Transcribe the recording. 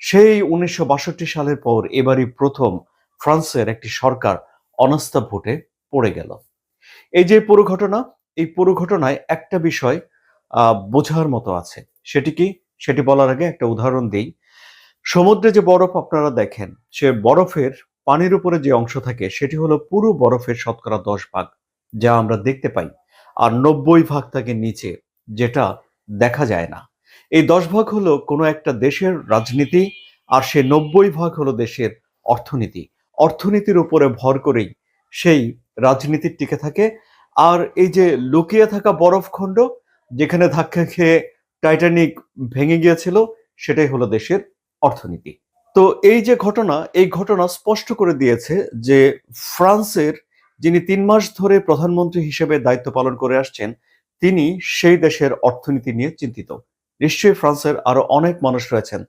সেই উনিশশো বাষট্টি সালের পর এবারই প্রথম ফ্রান্সের একটি সরকার অনাস্থা ভোটে পড়ে গেল। এই যে পুরো ঘটনা এই পুরো ঘটনায় একটা বিষয় বোঝার মতো আছে। সেটি কি? সেটি বলার আগে একটা উদাহরণ দিই। সমুদ্রে যে বরফ আপনারা দেখেন, সে বরফের পানির উপরে যে অংশ থাকে, সেটি হলো পুরো বরফের শতকরা দশ ভাগ, যা আমরা দেখতে পাই। আর নব্বই ভাগ থাকে নিচে, যেটা দেখা যায় না। এই দশ ভাগ হলো কোনো একটা দেশের রাজনীতি, আর সে নব্বই ভাগ হলো দেশের অর্থনীতি। অর্থনীতির উপরে ভর করেই সেই রাজনীতির টিকে থাকে। আর এই যে লুকিয়ে থাকা বরফখণ্ড যেখানে ধাক্কা খেয়ে টাইটানিক ভেঙে গিয়েছিল, সেটাই হলো দেশের অর্থনীতি। তো এই যে ঘটনা, এই ঘটনা স্পষ্ট করে দিয়েছে যে ফ্রান্সের যিনি তিন মাস ধরে প্রধানমন্ত্রী হিসেবে দায়িত্ব পালন করে আসছেন, তিনি সেই দেশের অর্থনীতি নিয়ে চিন্তিত। নিশ্চয়ই ফ্রান্সের আরও অনেক মানুষ রয়েছেন।